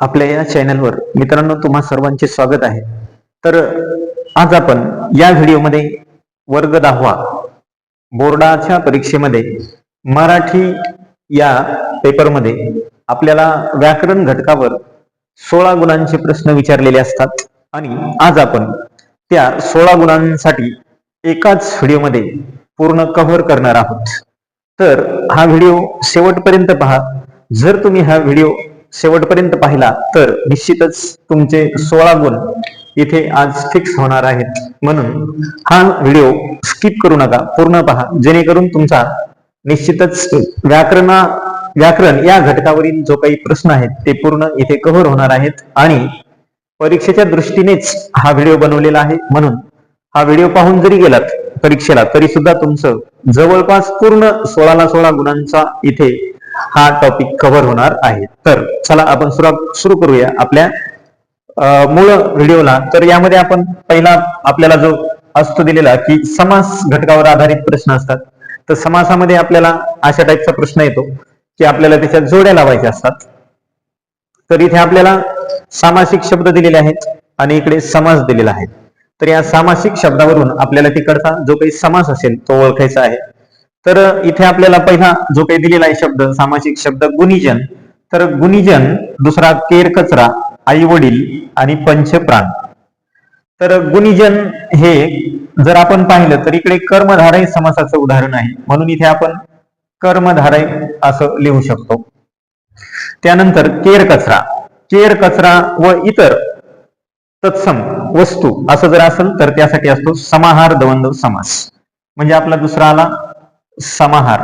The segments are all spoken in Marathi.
आपल्या या चॅनलवर मित्रांनो तुम्हा सर्वांचे स्वागत आहे. तर आज आपण या व्हिडिओमध्ये वर्ग दहावा बोर्डाच्या परीक्षेमध्ये मराठी या पेपरमध्ये आपल्याला व्याकरण घटकावर सोळा गुणांचे प्रश्न विचारलेले असतात. आणि आज आपण त्या सोळा गुणांसाठी एकाच व्हिडिओमध्ये पूर्ण कव्हर करणार आहोत. तर हा व्हिडिओ शेवटपर्यंत पहा. जर तुम्ही हा व्हिडिओ शेवटपर्यंत पाहिला तर निश्चितच तुमचे सोळा गुण इथे आज फिक्स होणार आहेत. म्हणून हा व्हिडिओ स्किप करू नका पूर्ण पहा. जेणेकरून तुमचा निश्चितच व्याकरणा व्याकरण या घटकावरील जो काही प्रश्न आहेत ते पूर्ण इथे कव्हर होणार आहेत. आणि परीक्षेच्या दृष्टीनेच हा व्हिडिओ बनवलेला आहे. म्हणून हा व्हिडिओ पाहून जरी गेलात परीक्षेला तरी सुद्धा तुमचं जवळपास पूर्ण सोळाला सोळा गुणांचा इथे हा टॉपिक कव्हर होणार आहे. तर चला आपण सुरुवात सुरू करूया आपल्या अं, मूळ व्हिडिओला तर यामध्ये आपण पहिला आपल्याला जो असतो दिलेला की समास घटकावर आधारित प्रश्न असतात. तर समासामध्ये आपल्याला अशा टाईपचा प्रश्न येतो की आपल्याला त्याच्यात जोड्या लावायच्या असतात. तर इथे आपल्याला सामासिक शब्द दिलेले आहेत आणि इकडे समास दिलेला आहे. तर या सामासिक शब्दावरून आपल्याला तिकडचा जो काही समास असेल तो ओळखायचा आहे. तर इथे आपल्याला पहिला जो काही दिलेला आहे शब्द सामासिक शब्द गुणीजन. तर गुणीजन दुसरा केर कचरा आई वडील आणि पंचप्राण तर गुणीजन हे जर आपण पाहिलं तर इकडे कर्मधारय समासाचं उदाहरण आहे. म्हणून इथे आपण कर्मधारय असं लिहू शकतो. त्यानंतर केर कचरा. केर कचरा व इतर तत्सम वस्तू असं जर असेल तर त्यासाठी असतो समाहार द्वंद्व समास. म्हणजे आपला दुसरा आला समाहार.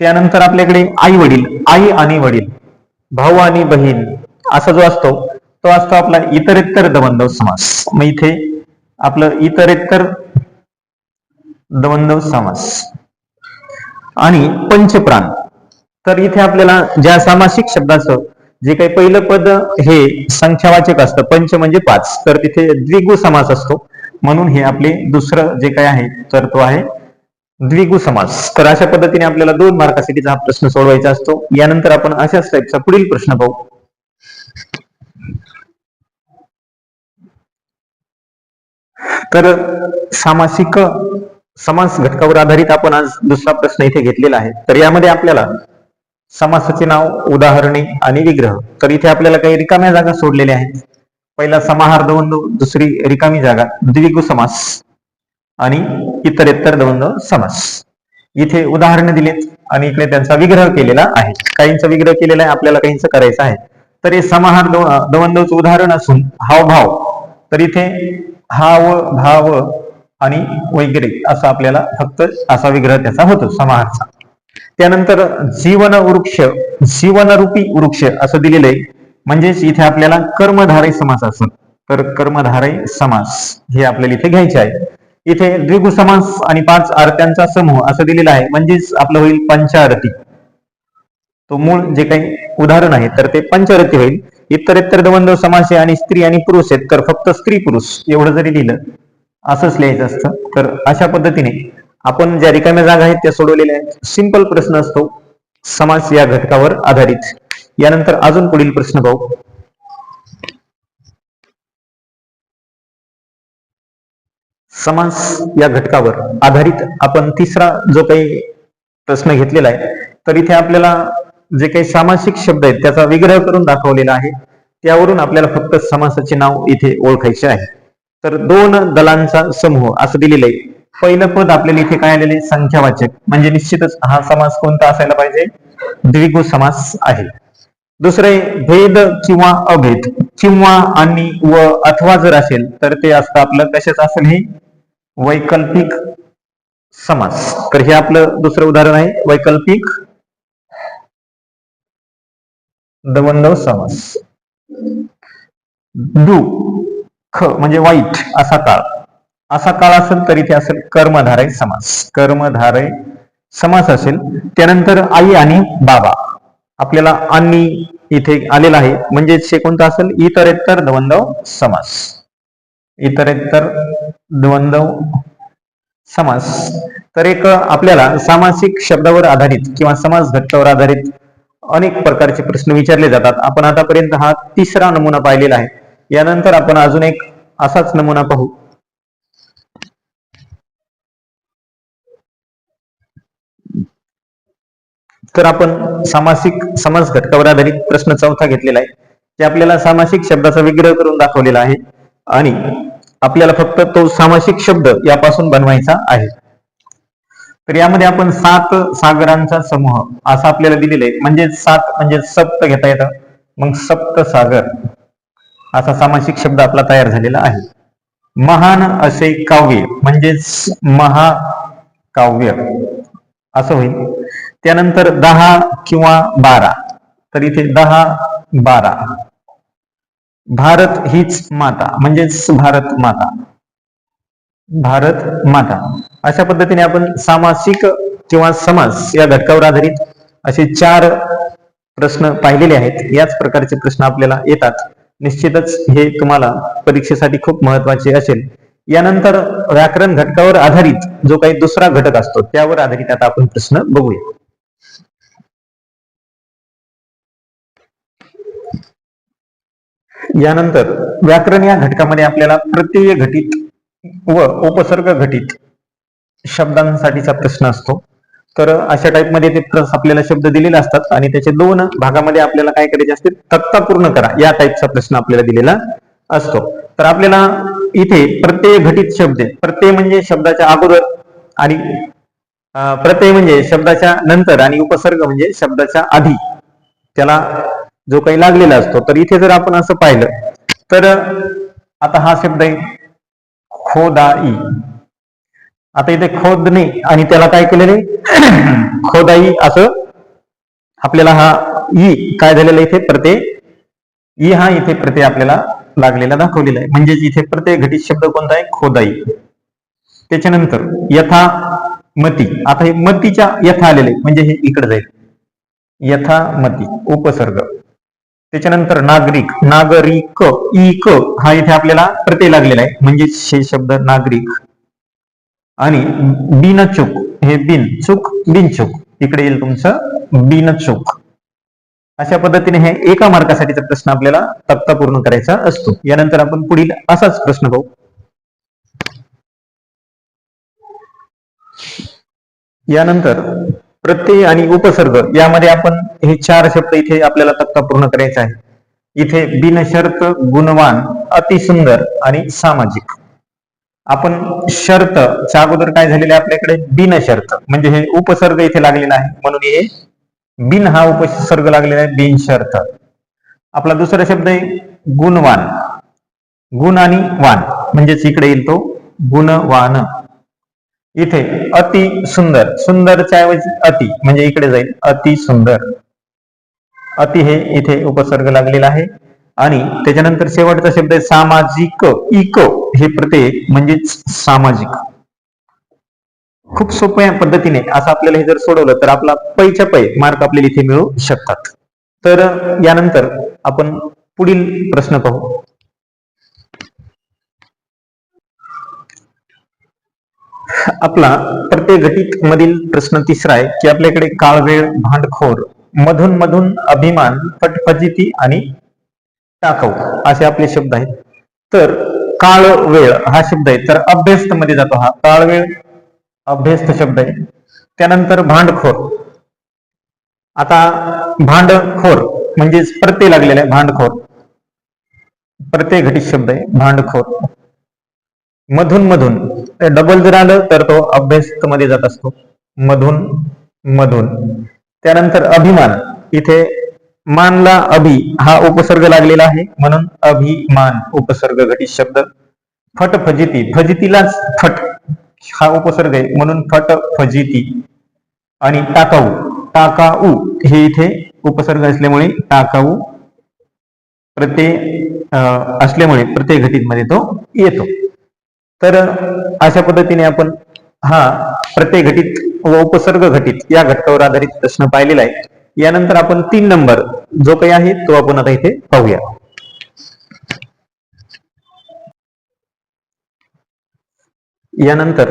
त्यानंतर आपल्याकडे आई वडील आई आणि वडील भाऊ आणि बहीण असा जो असतो तो असतो आपला इतरेत्तर दबंधव समास. मग इथे आपलं इतरेत्तर दबंधव समास. आणि पंचप्राण. तर इथे आपल्याला ज्या सामासिक शब्दाचं जे काही पहिलं पद हे संख्यावाचक असतं पंच म्हणजे पाच. तर तिथे द्विगु समास असतो. म्हणून हे आपले दुसरं जे काय आहे तर तो आहे द्विगु समास. तर अशा पद्धतीने आपल्याला दोन मार्कासाठीचा हा प्रश्न सोडवायचा असतो. यानंतर आपण अशाच टाईपचा पुढील प्रश्न पाहू. तर सामासिक समास घटकावर आधारित आपण आज दुसरा प्रश्न इथे घेतलेला आहे. तर यामध्ये आपल्याला समासाचे नाव उदाहरणे आणि विग्रह. तर इथे आपल्याला काही रिकाम्या जागा सोडलेल्या आहेत. पहिला समाहार दवंद दुसरी रिकामी जागा द्विगु समास आणि इतरेत्तर दवंद समास. इथे उदाहरणं दिलेत आणि इकडे त्यांचा विग्रह केलेला आहे. काहींचा विग्रह केलेला आहे आपल्याला काहींचा करायचा आहे. तर हे समाहार दव- उदाहरण असून हावभाव. तर इथे हाव भाव आणि वगैरे असं आपल्याला फक्त असा विग्रह त्याचा होतो समाहारचा. त्यानंतर जीवन वृक्ष जीवनरूपी वृक्ष असं दिलेलं आहे. म्हणजेच इथे आपल्याला कर्मधारय समास असेल. तर कर्मधारय समास हे आपल्याला इथे घ्यायचे आहे. इथे द्विगु समास आणि पाच आरत्यांचा समूह असं दिलेला आहे. म्हणजेच आपलं होईल पंचारती. तो मूळ जे काही उदाहरण आहे तर ते पंचारती होईल. इतरेतर दवंदव समास आहे आणि स्त्री आणि पुरुष आहेत तर फक्त स्त्री पुरुष. एवढं जरी लिहिलं असंच लिहायचं असतं. तर अशा पद्धतीने आपण ज्या रिकाम्या जागा आहेत त्या सोडवलेल्या आहेत. सिंपल प्रश्न असतो समास या घटकावर आधारित. यानंतर अजून पुढील प्रश्न पाहू. समास या घटकावर आधारित आपण तिसरा जो काही प्रश्न घेतलेला आहे तर इथे आपल्याला जे काही सामासिक शब्द आहेत त्याचा विग्रह करून दाखवलेला आहे. त्यावरून आपल्याला फक्त समासाचे नाव इथे ओळखायचे आहे. तर दोन दलांचा समूह असं दिलेलं आहे. पहिलं पद आपल्याला इथे काय आलेले संख्यावाचक. म्हणजे निश्चितच हा समास कोणता असायला पाहिजे? द्विगु समास आहे. दुसरे भेद किंवा अभेद किंवा आणि व अथवा जर असेल तर ते असतं आपलं कशाच असेल हे? वैकल्पिक समास. तर हे आपलं दुसरं उदाहरण आहे वैकल्पिक दवंदव समास. दु ख म्हणजे वाईट असा काळ. असा काळ असेल तर इथे असेल कर्मधारय समास. कर्मधारय समास असेल त्यानंतर आई आणि बाबा. आपल्याला आणि इथे आलेला आहे. म्हणजेच हे कोणतं असेल? इतरेत्तर द्वंद्व समास. इतरेत्तर द्वंद्व समास. तर एक आपल्याला सामासिक शब्दावर आधारित किंवा समास घटकावर आधारित अनेक प्रकारचे प्रश्न विचारले जातात. आपण आतापर्यंत हा तिसरा नमुना पाहिलेला आहे. यानंतर आपण अजून एक असाच नमुना पाहू. तर आपण सामासिक समास घटकावर आधारित प्रश्न चौथा घेतलेला आहे ते आपल्याला सामासिक शब्दाचा विग्रह करून दाखवलेला आहे आणि आपल्याला फक्त तो सामासिक शब्द यापासून बनवायचा आहे. तर यामध्ये आपण सात सागरांचा समूह असा आपल्याला दिलेला आहे. म्हणजे सात म्हणजे सप्त घेता येतं. मग सप्त सागर असा सामासिक शब्द आपला तयार झालेला आहे. महान असे काव्य म्हणजेच महाकाव्य. असं होईल. त्यानंतर दहा किंवा बारा. तर इथे दहा बारा. भारत हीच माता म्हणजेच भारत माता. भारत माता. अशा पद्धतीने आपण सामासिक किंवा समास या घटकावर आधारित असे चार प्रश्न पाहिलेले आहेत. याच प्रकारचे प्रश्न आपल्याला येतात. निश्चितच हे तुम्हाला परीक्षेसाठी खूप महत्त्वाचे असेल. यानंतर व्याकरण घटकावर आधारित जो काही दुसरा घटक असतो त्यावर आधारित आता आपण प्रश्न बघूया. यानंतर व्याकरण या घटकामध्ये आपल्याला प्रत्यय घटित व उपसर्ग घटित शब्दांसाठीचा प्रश्न असतो. तर अशा टाईपमध्ये ते प्रस आपल्याला शब्द दिलेले असतात आणि त्याचे दोन भागामध्ये आपल्याला काय करायचे असते? तक्ता पूर्ण करा. या टाईपचा प्रश्न आपल्याला दिलेला असतो. तर आपल्याला इथे प्रत्यय घटित शब्द प्रत्यय म्हणजे शब्दाच्या अगोदर आणि प्रत्यय म्हणजे शब्दाच्या नंतर आणि उपसर्ग म्हणजे शब्दाच्या आधी. त्याला जो काही लागलेला असतो तर इथे जर आपण असं पाहिलं तर आता हा शब्द आहे खोदाई. आता इथे खोदणे आणि त्याला काय केलेले? खोदाई असं आपल्याला हा ई काय झालेला इथे? प्रत्यय. ई हा इथे प्रत्यय आपल्याला लागलेला दाखवलेला आहे. म्हणजेच इथे प्रत्यय घटित शब्द कोणता आहे? खोदाई. त्याच्यानंतर यथा मती. आता हे मतीच्या यथा आलेले म्हणजे हे इकडे जाईल. यथा मती उपसर्ग. त्याच्यानंतर नागरिक. नागरिक. ई क हा इथे आपल्याला प्रत्यय लागलेला आहे. म्हणजे हे शब्द नागरिक. आणि बिनचूक हे बिन चूक बिनचूक इकडे येईल तुमचं बिनचूक अशा पद्धतीने हे एका मार्कासाठीचा प्रश्न आपल्याला तक्ता पूर्ण करायचा असतो. यानंतर आपण पुढील असाच प्रश्न पाहू. यानंतर प्रत्यय आणि उपसर्ग यामध्ये आपण हे चार शब्द इथे आपल्याला तक्ता पूर्ण करायचा आहे. इथे बिनशर्त गुणवान अतिसुंदर आणि सामाजिक. आपण शर्त च्या अगोदर काय झालेले आपल्याकडे? बिनशर्त. म्हणजे हे उपसर्ग इथे लागलेला आहे. म्हणून हे बिन हा उपसर्ग लागलेला आहे बिनशर्त. आपला दुसरा शब्द आहे गुणवान. गुण आणि वान. म्हणजेच इकडे येईल तो गुणवान. इथे अति सुंदर सुंदरच्या ऐवजी अति म्हणजे इकडे जाईल अति सुंदर. अति हे इथे उपसर्ग लागलेला आहे. आणि त्याच्यानंतर शेवटचा शब्द आहे सामाजिक इक हे प्रत्येक म्हणजेच सामाजिक. खूप सोप्या पद्धतीने असं आपल्याला हे जर सोडवलं तर आपला पैच्या पै मार्क आपल्याला इथे मिळू शकतात. तर यानंतर आपण पुढील प्रश्न पाहू. आपला प्रत्येक घटित मधील प्रश्न तिसरा आहे की आपल्याकडे काळवेळ भांडखोर मधून मधून अभिमान फटफजिती आणि टाकाऊ असे आपले शब्द आहेत. तर काळ वेळ हा शब्द आहे. तर अभ्यस्त मध्ये जातो हा. काळवेळ अभ्यस्त शब्द आहे. त्यानंतर भांडखोर. आता भांडखोर म्हणजेच प्रत्यय लागलेला आहे. भांडखोर. प्रत्यय घटित शब्द आहे. भांडखोर. मधून मधून. डबल जर आलं तर तो अभ्यस्त मध्ये जात असतो. मधून मधून. त्यानंतर अभिमान. इथे मानला अभि हा उपसर्ग लागलेला आहे. म्हणून अभिमान उपसर्ग घटित शब्द. फट फजिती. फजितीलाच फट हा उपसर्ग आहे. म्हणून फट फजिती. आणि टाकाऊ. टाकाऊ हे इथे उपसर्ग असल्यामुळे टाकाऊ प्रत्यय अं, असल्यामुळे प्रत्यय घटित मध्ये तो येतो. तर अशा पद्धतीने आपण हा प्रत्यय घटित व उपसर्ग घटित या घटकावर आधारित प्रश्न पाहिलेला आहे. यानंतर आपण तीन नंबर जो काही आहे तो आपण आता इथे पाहूया. यानंतर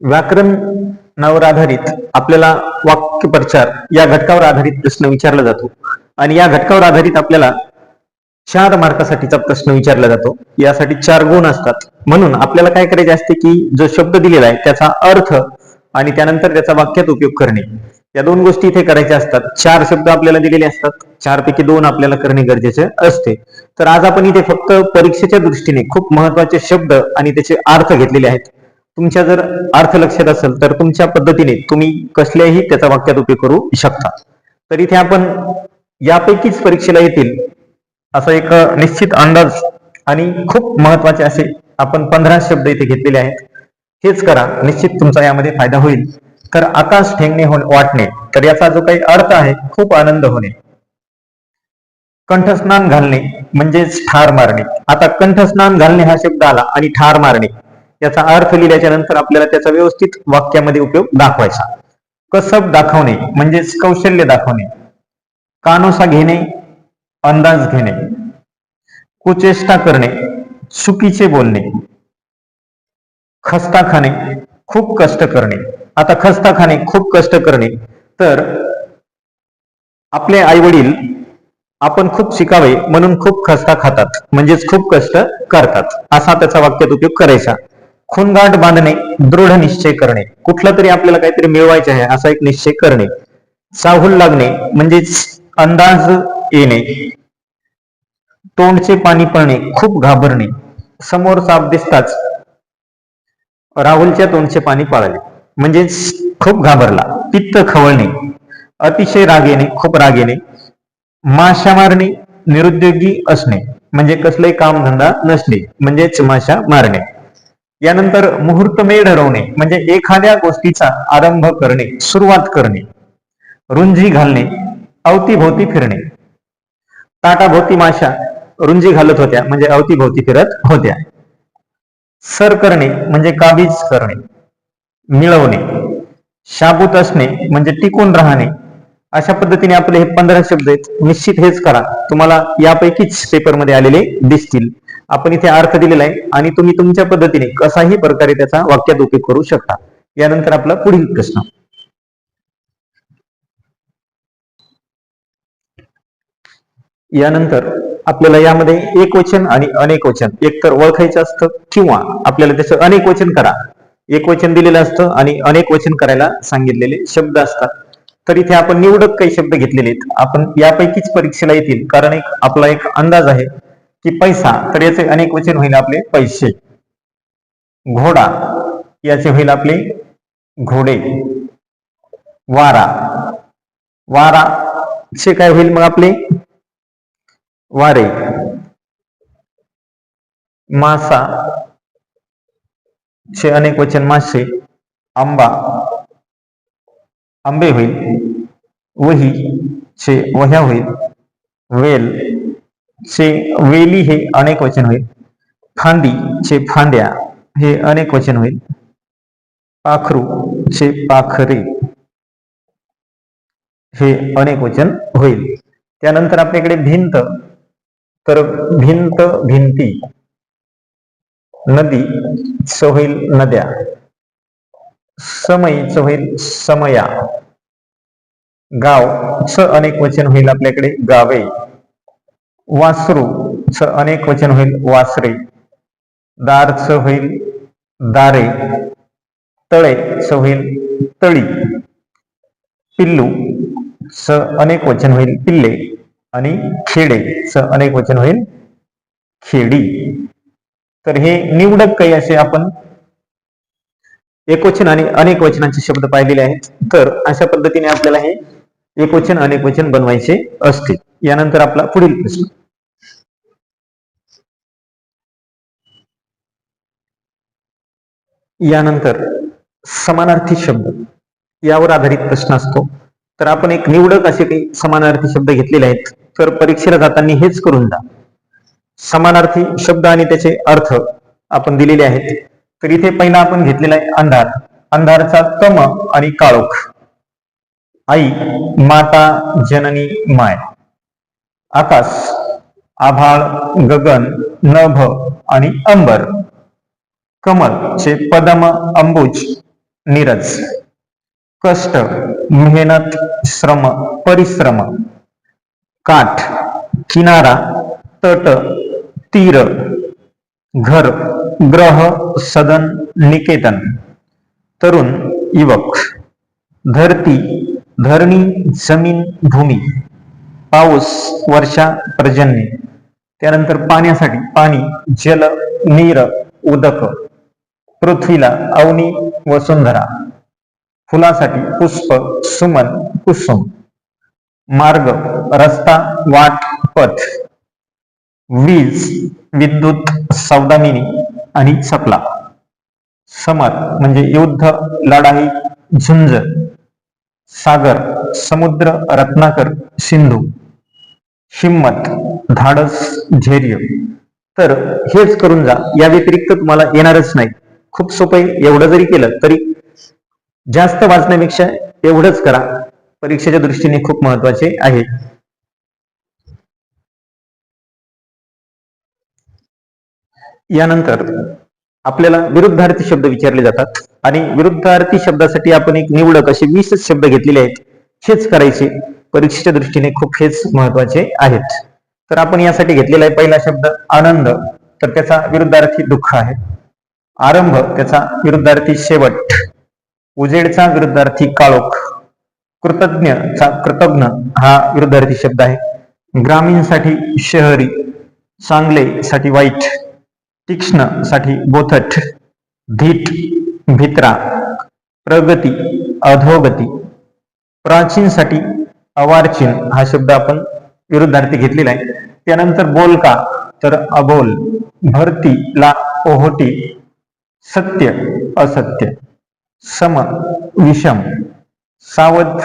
व्याकरण नावर आधारित आपल्याला वाक्यप्रचार या घटकावर आधारित प्रश्न विचारला जातो. आणि या घटकावर आधारित आपल्याला चार मार्कासाठीचा प्रश्न विचारला जातो यासाठी चार गुण असतात. म्हणून आपल्याला काय करायचे असते की जो शब्द दिलेला आहे त्याचा अर्थ आणि त्यानंतर त्याचा वाक्यात उपयोग करणे. या दोन गोष्टी इथे करायच्या असतात. चार शब्द आपल्याला दिलेले असतात. चार पैकी दोन आपल्याला करणे गरजेचे असते. तर आज आपण इथे फक्त परीक्षेच्या दृष्टीने खूप महत्त्वाचे शब्द आणि त्याचे अर्थ घेतलेले आहेत. तुमच्या जर अर्थ लक्षात असेल तर तुमच्या पद्धतीने तुम्ही कसल्याही त्याचा वाक्यात उपयोग करू शकता. तर इथे आपण यापैकीच परीक्षेला येतील. असा एक निश्चित अंदाज आणि खूप महत्त्वाचे असे आपण पंधरा शब्द इथे घेतलेले आहेत. हेच करा निश्चित तुमचा यामध्ये फायदा होईल. तर आकाश ठेंगणे हो वाटणे तर याचा जो काही अर्थ आहे खूप आनंद होणे. कंठस्नान घालणे म्हणजेच ठार मारणे. आता कंठस्नान घालणे हा शब्द आला आणि ठार मारणे. याचा अर्थ लिहिल्याच्या नंतर आपल्याला त्याचा व्यवस्थित वाक्यामध्ये उपयोग दाखवायचा. कसब दाखवणे म्हणजेच कौशल्य दाखवणे. कानोसा घेणे अंदाज घेणे कुचेष्टा करणे चुकीचे बोलणे खस्ता खाणे खूप कष्ट करणे. आता खस्ता खाणे खूप कष्ट करणे. तर आपले आई वडील आपण खूप शिकावे म्हणून खूप खस्ता खातात. म्हणजेच खूप कष्ट करतात. असा त्याचा वाक्यात उपयोग करायचा. खूनगाठ बांधणे दृढ निश्चय करणे. कुठला तरी आपल्याला काहीतरी मिळवायचे आहे असा एक निश्चय करणे. चाहूल लागणे म्हणजेच अंदाज येणे. तोंडचे पाणी पळणे खूप घाबरणे. समोर साप दिसताच. राहुलच्या तोंडचे पाणी पळाले. म्हणजे खूप घाबरला पित्त खवळणे अतिशय राग येणे खूप राग येणे. माशा मारणे निरुद्योगी असणे. म्हणजे कसलंही कामधंदा नसणे म्हणजेच माशा मारणे. यानंतर मुहूर्तमेळ ठरवणे म्हणजे एखाद्या गोष्टीचा आरंभ करणे सुरुवात करणे. रुंजी घालणे अवतीभोवती फिरणे. ताटाभोवती माशा रुंजी घालत होत्या म्हणजे अवतीभोवती फिरत होत्या. सर करणे म्हणजे काबीज करणे मिळवणे शाबूत असणे म्हणजे टिकून राहणे. अशा पद्धतीने आपले हे पंधरा शब्द आहेत. निश्चित हेच करा. तुम्हाला यापैकीच पेपरमध्ये आलेले दिसतील. आपण इथे अर्थ दिलेला आहे आणि तुम्ही तुमच्या पद्धतीने कसाही प्रकारे त्याचा वाक्यात उपयोग करू शकता. यानंतर आपला पुढील प्रश्न. यानंतर आपल्याला यामध्ये एक वचन आणि अनेक वचन. एकतर ओळखायचं असतं किंवा आपल्याला त्याचं अनेक वचन करा. एक वचन दिलेलं असतं आणि अनेक वचन करायला सांगितलेले शब्द असतात. तर इथे आपण निवडक काही शब्द घेतलेले आहेत. आपण यापैकीच परीक्षेला येतील. कारण एक आपला एक अंदाज आहे की पैसा तर याचे अनेक वचन होईल आपले पैसे. घोडा याचे होईल आपले घोडे. वारा. वारा चे काय होईल मग आपले? वारे मासा चे अनेक वचन मासे आंबा आंबे होईल वही चे वह्या होईल वेल चे वेली हे अनेक वचन होईल फांदी चे फांद्या हे अनेक वचन होईल पाखरू चे पाखरे हे अनेक वचन होईल. त्यानंतर आपल्याकडे भिंत तर भिंत भिंती. नदी च होईल नद्या. समय च होईल समया. गाव च अनेक वचन होईल आपल्याकडे गावे. वासरू च अनेक वचन होईल वासरे. दार च होईल दारे. तळे च होईल तळी. पिल्लू च अनेक वचन होईल पिल्ले. आणि खेडे च अनेक वचन होईल. खेडी. तर हे निवडक काही असे आपण एकवचन आणि अनेक वचनांचे शब्द पाहिलेले आहेत. तर अशा पद्धतीने आपल्याला हे एकवचन अनेक वचन बनवायचे असते यानंतर आपला पुढील प्रश्न. यानंतर समानार्थी शब्द. यावर आधारित प्रश्न असतो. तर आपण एक निवडक असे काही समानार्थी शब्द घेतलेले आहेत. तर परीक्षेला जाताना हेच करून जा समानार्थी शब्द आणि त्याचे अर्थ आपण दिलेले आहेत. तर इथे पहिला आपण घेतलेला आहे अंधार. अंधारचा तम आणि काळोख. आई माता जननी माय. आकाश आभाळ गगन नभ आणि अंबर. कमल चे पदम अंबुज नीरज. कष्ट मेहनत श्रम परिश्रम. काठ किनारा तट तीर घर ग्रह सदन निकेतन तरुण युवक धरती धरणी जमीन भूमी पाऊस वर्षा पर्जन्य त्यानंतर पाण्यासाठी पाणी जल नीर उदक पृथ्वीला अवनी वसुंधरा फुलासाठी पुष्प सुमन कुसुम. मार्ग रस्ता वाट पथ वीज विद्युत सौदामिनी आणि सपला. समर म्हणजे युद्ध लढाई झुंज. सागर समुद्र रत्नाकर सिंधू. हिम्मत धाडस धैर्य. तर हेच करून जा. या व्यतिरिक्त तुम्हाला येणारच नाही. खूप सोपं एवढं जरी केलं तरी जास्त वाचण्यापेक्षा एवढंच करा. परीक्षेच्या दृष्टीने खूप महत्त्वाचे आहे. यानंतर आपल्याला विरुद्धार्थी शब्द विचारले जातात आणि विरुद्धार्थी शब्दासाठी आपण एक निवडक असे वीस शब्द घेतलेले आहेत. हेच करायचे. परीक्षेच्या दृष्टीने खूप हेच महत्त्वाचे आहेत. तर आपण यासाठी घेतलेला आहे पहिला शब्द आनंद. तर त्याचा विरुद्धार्थी दुःख आहे. आरंभ त्याचा विरुद्धार्थी शेवट. उजेडचा विरुद्धार्थी काळोख. कृतज्ञचा कृतज्ञ हा विरुद्धार्थी शब्द आहे. ग्रामीणसाठी शहरी चांगले साठी वाईट तीक्ष्णसाठी बोथट धीट भित्रा प्रगती अधोगती प्राचीन साठी अवार्चीन हा शब्द आपण विरुद्धार्थी घेतलेला आहे. त्यानंतर बोलका तर अबोल भरतीला ओहोटी सत्य असत्य सम विषम सावध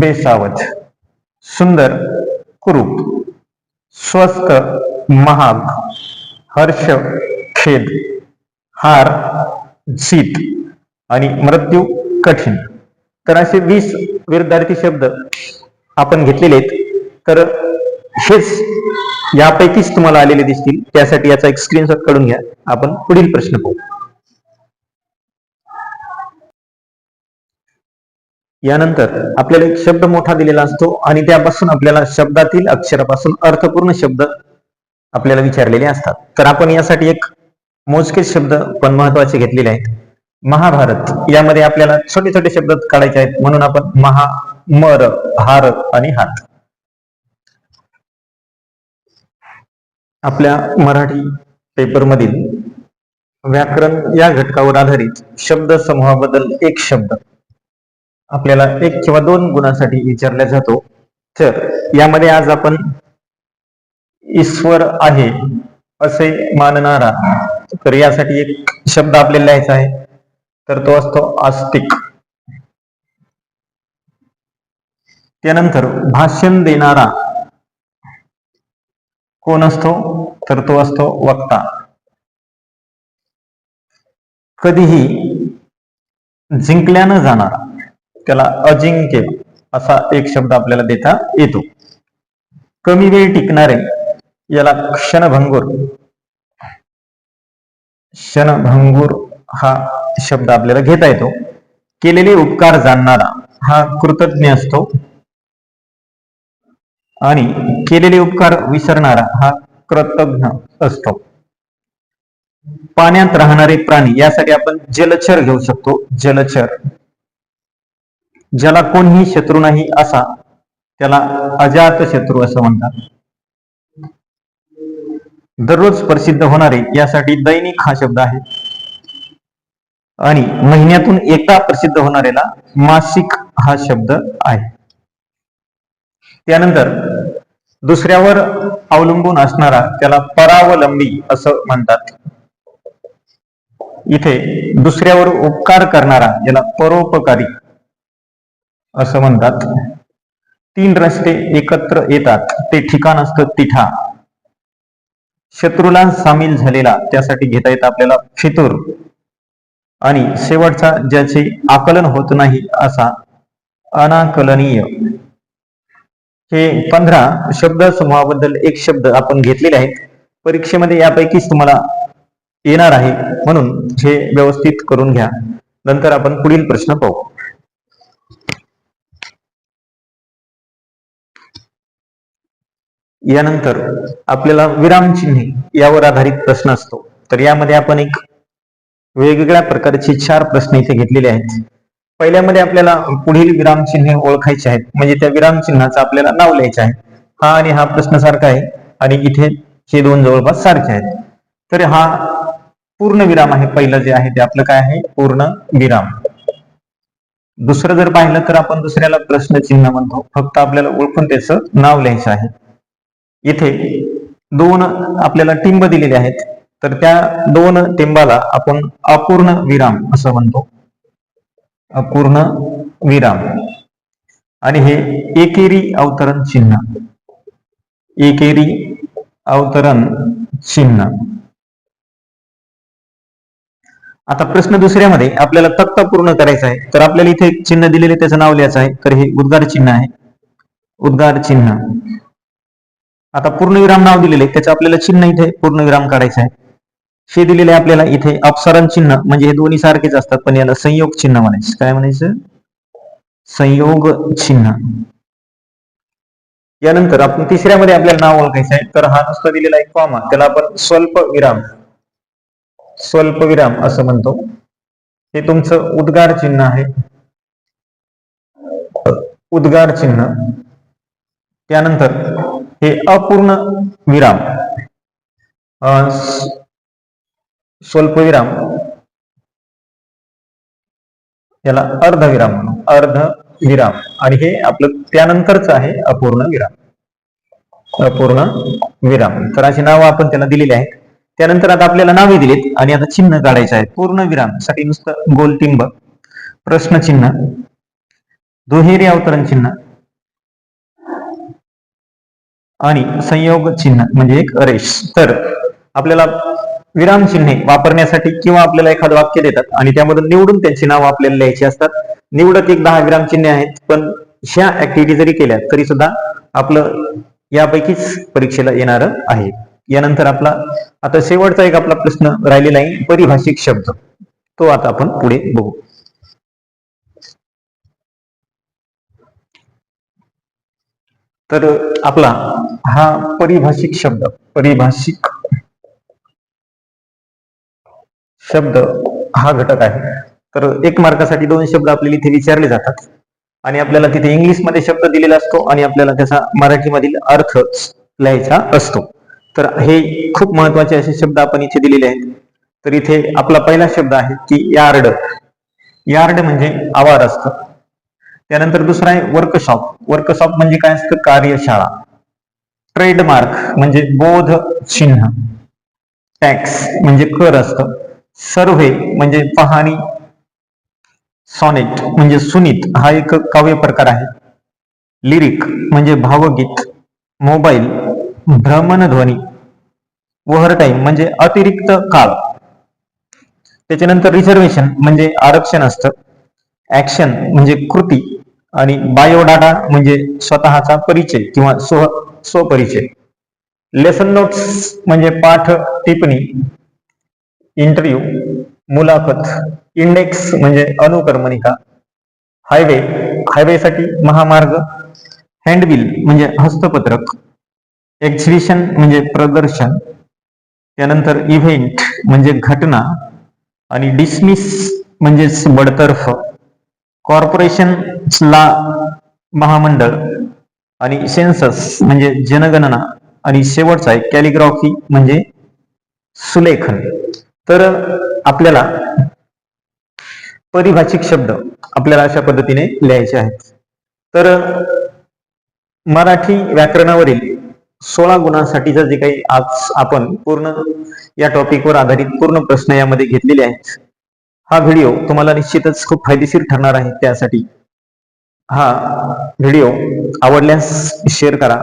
बेसावध सुंदर कुरूप स्वस्त महाग हर्ष खेद हार जीत आणि मृत्यू कठीण. तर असे वीस विरुद्धार्थी शब्द आपण घेतलेले आहेत. तर हेच यापैकीच तुम्हाला आलेले दिसतील. त्यासाठी याचा एक स्क्रीनशॉट काढून घ्या. आपण पुढील प्रश्न पाहू. यानंतर आपल्याला एक शब्द मोठा दिलेला असतो आणि त्यापासून आपल्याला शब्दातील अक्षरापासून अर्थपूर्ण शब्द आपल्याला विचारलेले असतात. तर आपण यासाठी एक मोजके शब्द पण महत्त्वाचे घेतलेले आहेत. महाभारत यामध्ये आपल्याला छोटे छोटे शब्द काढायचे आहेत. म्हणून आपण महा मर हार आणि हात. आपल्या मराठी पेपर मधील व्याकरण या घटकावर आधारित शब्द समूहाबद्दल एक शब्द. आपल्याला एक किंवा दोन गुणांसाठी विचारला जातो. तर यामध्ये आज आपण ईश्वर आहे असे मानणारा तर यासाठी एक शब्द आपल्याला लिहायचा आहे. तर तो असतो आस्तिक. त्यानंतर भाषण देणारा कोण असतो? तर तो असतो वक्ता. कधीही जिंकल्यानं जाणारा त्याला अजिंक्य असा एक शब्द आपल्याला देता येतो. कमी वेळ टिकणारे याला क्षणभंगूर. क्षणभंगूर हा शब्द आपल्याला घेता येतो. केलेले उपकार जाणणारा हा कृतज्ञ असतो. आणि केलेले उपकार विसरणारा हा कृतज्ञ असतो. पाण्यात राहणारे प्राणी यासाठी आपण जलचर घेऊ शकतो. जलचर. ज्याला कोणीही शत्रू नाही असा त्याला अजात शत्रू असं म्हणतात. दररोज प्रसिद्ध होणारे यासाठी दैनिक हा शब्द आहे. आणि महिन्यातून एकदा प्रसिद्ध होणाऱ्याला मासिक हा शब्द आहे. त्यानंतर दुसऱ्यावर अवलंबून असणारा त्याला परावलंबी असं म्हणतात. इथे दुसऱ्यावर उपकार करणारा याला परोपकारी असं म्हणतात. तीन रस्ते एकत्र येतात. ते ठिकाण असतं तिठा. शत्रूला सामील झालेला त्यासाठी घेता येतं आपल्याला फितूर. आणि शेवटचा ज्याचे आकलन होत नाही असा अनाकलनीय. हे पंधरा शब्द समूहाबद्दल एक शब्द आपण घेतलेले आहेत. परीक्षेमध्ये यापैकीच तुम्हाला येणार आहे. म्हणून हे व्यवस्थित करून घ्या. नंतर आपण पुढील प्रश्न पाहू. यानंतर आपल्याला विरामचिन्हे यावर आधारित प्रश्न असतो. तर यामध्ये आपण एक वेगवेगळ्या प्रकारचे चार प्रश्न इथे घेतलेले आहेत. पहिल्यामध्ये आपल्याला पुढील विरामचिन्हे ओळखायचे आहेत. म्हणजे त्या विरामचिन्हाचं आपल्याला नाव लिहायचं आहे. हा आणि हा प्रश्न सारखा आहे. आणि इथे हे दोन जवळपास सारखे आहेत. तर हा पूर्ण विराम आहे. पहिलं जे आहे ते आपलं काय आहे? पूर्ण विराम. दुसरं जर पाहिलं तर आपण दुसऱ्याला प्रश्नचिन्ह म्हणतो. फक्त आपल्याला ओळखून त्याचं नाव लिहायचं आहे. इथे दोन आपल्याला टिंब दिलेले आहेत. तर त्या दोन टिंबाला आपण अपूर्ण विराम असं म्हणतो. अपूर्ण विराम. आणि हे एकेरी अवतरण चिन्ह. एकेरी अवतरण चिन्ह. आता प्रश्न दुसऱ्यामध्ये आपल्याला तक्ता पूर्ण करायचा आहे. तर आपल्याला इथे एक चिन्ह दिलेले त्याचं नाव लिहायचं आहे. तर हे उद्गार चिन्ह आहे. उद्गार चिन्ह. आता पूर्णविराम नाव दिलेले त्याचं आपल्याला चिन्ह इथे पूर्णविराम काढायचं आहे. हे दिलेले आपल्याला इथे अपसरण चिन्ह म्हणजे हे दोन्ही सारखेच असतात पण याला संयोग चिन्ह म्हणायचं. काय म्हणायचं? संयोग चिन्ह. यानंतर आपण तिसऱ्यामध्ये आपल्याला नाव ओळखायचं आहे. तर हा नुसता दिलेला एक कॉमा त्याला आपण स्वल्प विराम स्वल्प विराम असं म्हणतो. हे तुमचं उद्गार चिन्ह आहे. उद्गार चिन्ह. त्यानंतर हे अपूर्ण विराम. अं, स्वल्पविराम याला अर्धविराम म्हणू. अर्धविराम आणि हे आपलं त्यानंतरच आहे अपूर्ण विराम. अपूर्ण विराम. तर अशी नावं आपण त्याला दिलेली आहेत. त्यानंतर आता आपल्याला नावे दिलीत आणि आता चिन्ह काढायचं आहे. पूर्ण विरामसाठी नुसतं गोल प्रश्नचिन्ह दुहेरी अवतरण चिन्ह आणि संयोग चिन्ह म्हणजे एक रेष. तर आपल्याला विराम चिन्हे वापरण्यासाठी किंवा आपल्याला एखादं वाक्य देतात आणि त्यामधून निवडून त्यांची नावं आपल्याला लिहायची असतात. निवडक एक दहा विराम चिन्हे आहेत पण ह्या ऍक्टिव्हिटी जरी केल्या तरी सुद्धा आपलं यापैकीच परीक्षेला येणार आहे. यानंतर आपला आता शेवटचा एक आपला प्रश्न राहिलेला आहे परिभाषिक शब्द. तो आता आपण पुढे बघू. तर आपला हा परिभाषिक शब्द परिभाषिक शब्द हा घटक आहे. तर एक मार्कासाठी दोन शब्द आपल्याला इथे विचारले जातात. आणि आपल्याला तिथे इंग्लिशमध्ये शब्द दिलेला असतो आणि आपल्याला त्याचा मराठीमधील अर्थ लिहायचा असतो. तर हे खूप महत्त्वाचे असे शब्द आपण इथे दिलेले आहेत. तर इथे आपला पहिला शब्द आहे की यार्ड. यार्ड म्हणजे आवार असतं. त्यानंतर दुसरा आहे वर्कशॉप वर्कशॉप म्हणजे काय असतं? कार्यशाळा. ट्रेडमार्क म्हणजे बोध चिन्ह. टॅक्स म्हणजे कर असतं. सर्व्हे म्हणजे पाहणी. सॉनेट म्हणजे सुनीत. हा एक काव्य प्रकार आहे. लिरिक म्हणजे भावगीत. मोबाईल भ्रमणध्वनी ओव्हर टाईम म्हणजे अतिरिक्त काळ. त्याच्यानंतर रिझर्वेशन म्हणजे आरक्षण असतं. ऍक्शन म्हणजे कृती. आणि बायोडाटा म्हणजे स्वतःचा परिचय किंवा स्व स्वपरिचय. लेसन नोट्स म्हणजे पाठ टिप्पणी इंटरव्ह्यू मुलाखत इंडेक्स म्हणजे अनुक्रमणिका हायवे हायवेसाठी महामार्ग हँडबिल म्हणजे हस्तपत्रक एक्झिबिशन म्हणजे प्रदर्शन त्यानंतर इव्हेंट म्हणजे घटना आणि डिसमिस म्हणजेच बडतर्फ. कॉर्पोरेशनला महामंडळ आणि सेन्सस म्हणजे जनगणना आणि शेवटचा आहे कॅलिग्राफी म्हणजे सुलेखन. तर आपल्याला परिभाषिक शब्द आपल्याला अशा पद्धतीने लिहायचे आहेत. तर मराठी व्याकरणावरील सोळा गुणांसाठीचा जे काही आज आपण पूर्ण या टॉपिकवर आधारित पूर्ण प्रश्न यामध्ये घेतलेले आहेत. हा व्हिडिओ तुम्हाला निश्चितच खूप फायदेशीर ठरणार आहे त्यासाठी. हा व्हिडिओ आवडल्यास शेअर करा.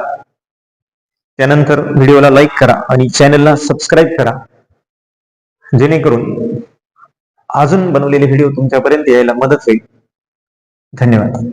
त्यानंतर व्हिडिओला लाईक करा आणि चॅनलला सबस्क्राईब करा. जेणेकरून अजून बनवलेले व्हिडिओ तुमच्यापर्यंत यायला मदत होईल. धन्यवाद.